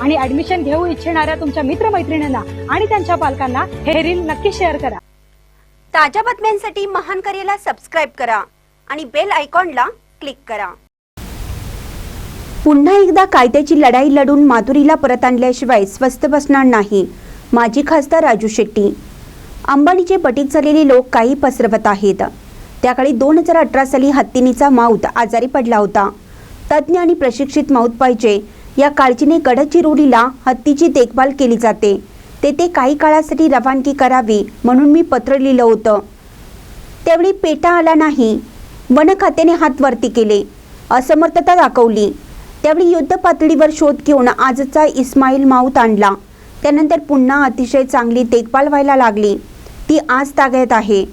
आणि ऍडमिशन घेऊ इच्छिणाऱ्या तुमच्या मित्रमैत्रिणींना आणि त्यांच्या पालकांना हे रील नक्की शेअर करा. ताज्या बातम्यांसाठी महान करेला सबस्क्राईब करा आणि बेल आयकॉनला क्लिक करा. पुन्हा एकदा कायद्याची लढाई लढून माधुरीला परत आणल्याशिवाय स्वस्त बसणार नाही माजी खासदार राजू शेट्टी. अंबानीचे पटीत झालेले लोक काही पसरवत आहेत. त्याकाळी दोन हजार अठरा साली हत्तीनीचा माऊत आजारी पडला होता. तज्ज्ञ आणि प्रशिक्षित माऊत पाहिजे या काळजीने गडचिरोलीला हत्तीची देखभाल केली जाते. तेथे काही काळासाठी रवानगी करावी म्हणून मी पत्र लिहिलं होतं. त्यावेळी पेटा आला नाही. वन खात्याने हात वरती केले. असमर्थता दाखवली. त्यावेळी युद्ध पातळीवर शोध घेऊन आजचा इस्माईल माऊत आणला. त्यानंतर पुन्हा अतिशय चांगली देखभाल व्हायला लागली. ती आज ताग्यात आहे.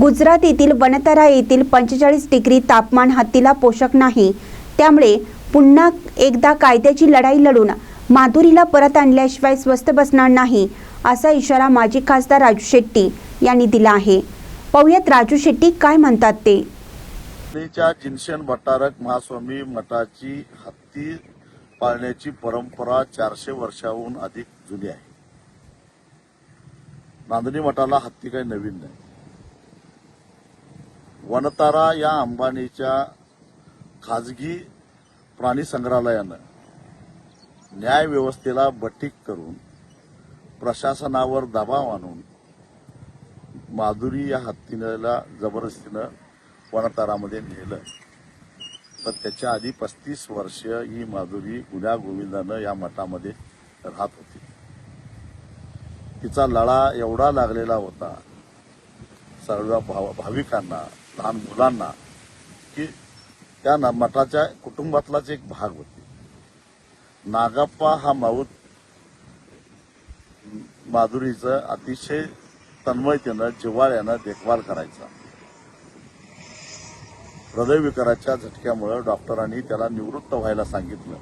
गुजरात येथील वनतरा येथील पंचेचाळीस डिग्री तापमान हत्तीला पोषक नाही. त्यामुळे पुन्हा एकदा कायद्याची लढाई लढून माधुरीला परत आणल्याशिवाय स्वस्त बसणार नाही असा इशारा माजी खासदार राजू शेट्टी यांनी दिला आहे. पाहुयात राजू शेट्टी काय म्हणतात ते. जिनशन भट्टारक महास्वामी मठाची हत्ती पाळण्याची परंपरा चारशे वर्षाहून अधिक जुनी आहे. नांदणी मठाला हत्ती काही नवीन नाही. वनतारा या अंबानीच्या खाजगी प्राणी संग्रहालयानं न्यायव्यवस्थेला बठीक करून प्रशासनावर दबाव आणून माधुरी या हत्तीला जबरदस्तीनं वनतारामध्ये नेलं. तर त्याच्या आधी पस्तीस वर्ष ही माधुरी गुन्हा गोविंदानं या मठामध्ये राहत होती. तिचा लळा एवढा लागलेला होता सर्व भाविकांना लहान मुलांना की त्या मठाच्या कुटुंबातलाच एक भाग होती. नागाप्पा हा माऊत माधुरीचं अतिशय तन्मयतेनं जिव्हाळ्यानं देखभाल करायचा. हृदयविकाराच्या झटक्यामुळे डॉक्टरांनी त्याला निवृत्त व्हायला सांगितलं.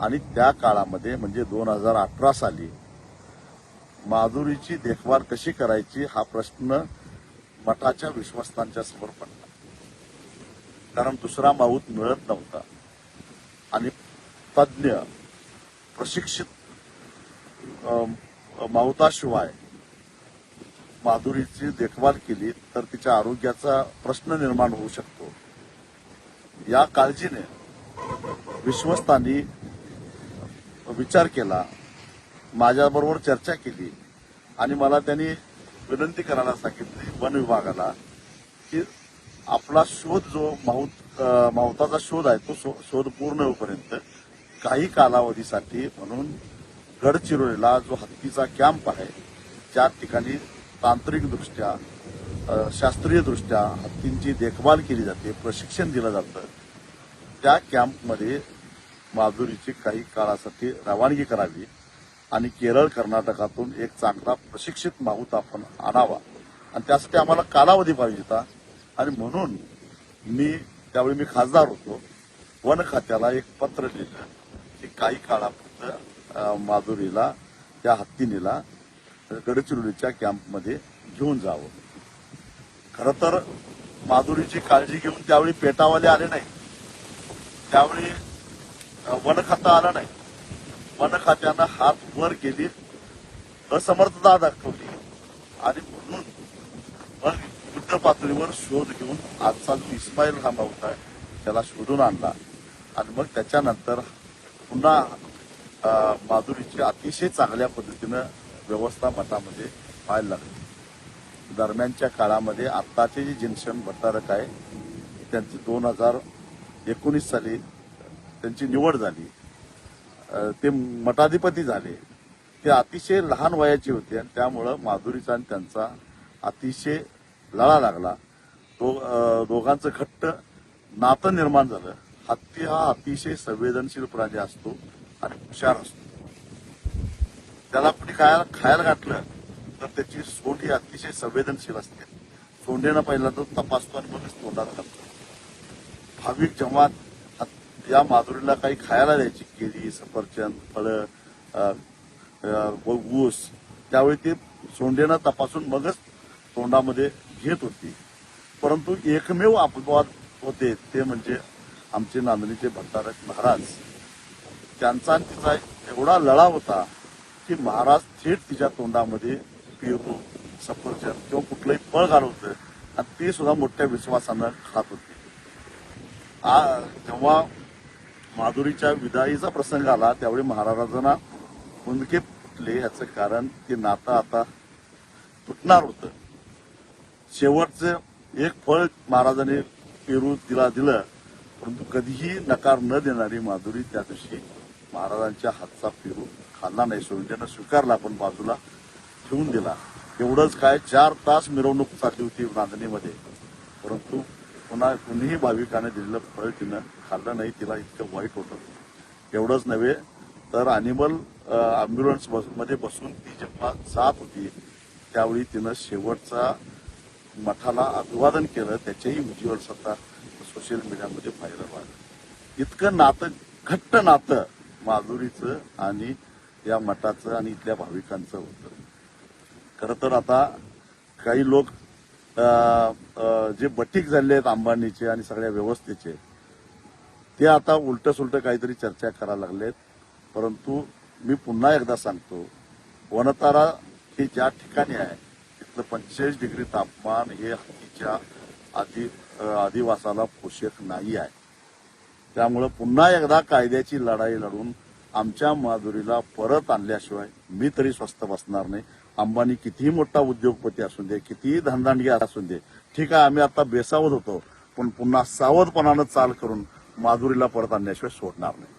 आणि त्या काळामध्ये म्हणजे दोन हजार अठरा साली माधुरीची देखभाल कशी करायची हा प्रश्न मठाच्या विश्वस्तांच्या समोर पडला. कारण दुसरा माऊत मिळत नव्हता. आणि तज्ज्ञ प्रशिक्षित माऊताशिवाय माधुरीची देखभाल केली तर तिच्या आरोग्याचा प्रश्न निर्माण होऊ शकतो. या काळजीने विश्वस्तांनी विचार केला माझ्याबरोबर चर्चा केली आणि मला त्यांनी विनंती करायला सांगितली वन विभागाला की आपला शोध जो माहुत माहुताचा शोध आहे तो शोध पूर्ण होईपर्यंत काही कालावधीसाठी म्हणून गडचिरोलीला जो हत्तीचा कॅम्प आहे त्या ठिकाणी तांत्रिकदृष्ट्या शास्त्रीयदृष्ट्या हत्तींची देखभाल केली जाते प्रशिक्षण दिलं जातं त्या कॅम्पमध्ये माधुरीची काही काळासाठी रवानगी करावी आणि केरळ कर्नाटकातून एक चांगला प्रशिक्षित माहूत आपण आणावा. आणि त्यासाठी आम्हाला कालावधी पाहिजे होता. आणि म्हणून मी त्यावेळी मी खासदार होतो वन खात्याला एक पत्र लिहिलं की काही काळापुरतं माधुरीला त्या हत्तीनीला गडचिरोलीच्या कॅम्पमध्ये घेऊन जावं. खरं तर माधुरीची काळजी घेऊन त्यावेळी पेटावाले आले नाही. त्यावेळी वन खातं आलं नाही. वन खात्यानं हात वर केली असमर्थता दाखवली. आणि म्हणून युद्ध पातळीवर शोध घेऊन आजचा जो इस्माईल हा नव्हता त्याला शोधून आणला. आणि मग त्याच्यानंतर पुन्हा माधुरीची अतिशय चांगल्या पद्धतीनं व्यवस्था मठामध्ये व्हायला लागली. दरम्यानच्या काळामध्ये आत्ताचे जे जिनशन भट्टारक आहे त्यांची दोन हजार एकोणीस साली त्यांची निवड झाली. ते मठाधिपती झाले. ते अतिशय लहान वयाचे होते आणि त्यामुळं माधुरीचा आणि त्यांचा अतिशय लळा लागला. तो दोघांचं घट्ट नातं निर्माण झालं. हत्ती हा अतिशय संवेदनशील प्राणी असतो आणि हुशार असतो. त्याला कुणी खायला खायला घातलं तर त्याची सोंड ही अतिशय संवेदनशील असते. सोंडेनं पहिला तो तपासतो आणि मगच तोंडात घालतो. भाविक जेव्हा या माधुरीला काही खायला द्यायची. केळी सफरचंद फळं ऊस. त्यावेळी ते सोंडेनं तपासून मगच तोंडामध्ये घेत होती. परंतु एकमेव अपवाद होते ते म्हणजे आमचे नांदणीचे भट्टारक महाराज. त्यांचा आणि तिचा एवढा लळा होता की महाराज थेट तिच्या तोंडामध्ये पेरू सफरचंद किंवा कुठलंही फळ घालवतं आणि ते सुद्धा मोठ्या विश्वासानं खात होती. आ- जेव्हा माधुरीच्या विदाईचा प्रसंग आला त्यावेळी महाराजांना मुंदके फुटले याचं कारण ते नातं आता तुटणार होतं. शेवटचं एक फळ महाराजांनी पेरू तिला दिलं परंतु कधीही नकार न देणारी माधुरी त्या दिवशी महाराजांच्या हातचा पेरू खाल्ला नाही. सोयीनं स्वीकारला पण बाजूला ठेवून दिला. एवढंच काय चार तास मिरवणूक चालली होती नांदणीमध्ये परंतु पुन्हा कुणीही भाविकाने दिलेलं फळ तिनं खाल्लं नाही तिला इतकं वाईट होतं. एवढंच नव्हे तर अॅनिमल बसमध्ये बसून ती जेव्हा जात होती त्यावेळी तिनं शेवटचा मठाला अभिवादन केलं त्याचेही व्हिज्युअल्स आता सोशल मीडियामध्ये व्हायरल व्हायला इतकं नातं घट्ट नातं माधुरीचं आणि या मठाचं आणि इथल्या भाविकांचं होतं. खरं तर आता काही लोक जे बटीक झाले आहेत अंबानीचे आणि सगळ्या व्यवस्थेचे ते आता उलट सुलट काहीतरी चर्चा करायला लागलेत. परंतु मी पुन्हा एकदा सांगतो वनतारा हे ज्या ठिकाणी आहे तिथलं पंचेचाळीस डिग्री तापमान हे हत्तीच्या आदि आदिवासाला पोषक नाही आहे. त्यामुळं पुन्हा एकदा कायद्याची लढाई लढून आमच्या माधुरीला परत आणल्याशिवाय मी तरी स्वस्थ बसणार नाही. अंबानी कितीही मोठा उद्योगपती असून दे कितीही धनदांडगी असून दे ठीक आहे आम्ही आता बेसावत होतो पण पुन्हा सावधपणानं चाल करून माधुरीला परत आणल्याशिवाय सोडणार नाही.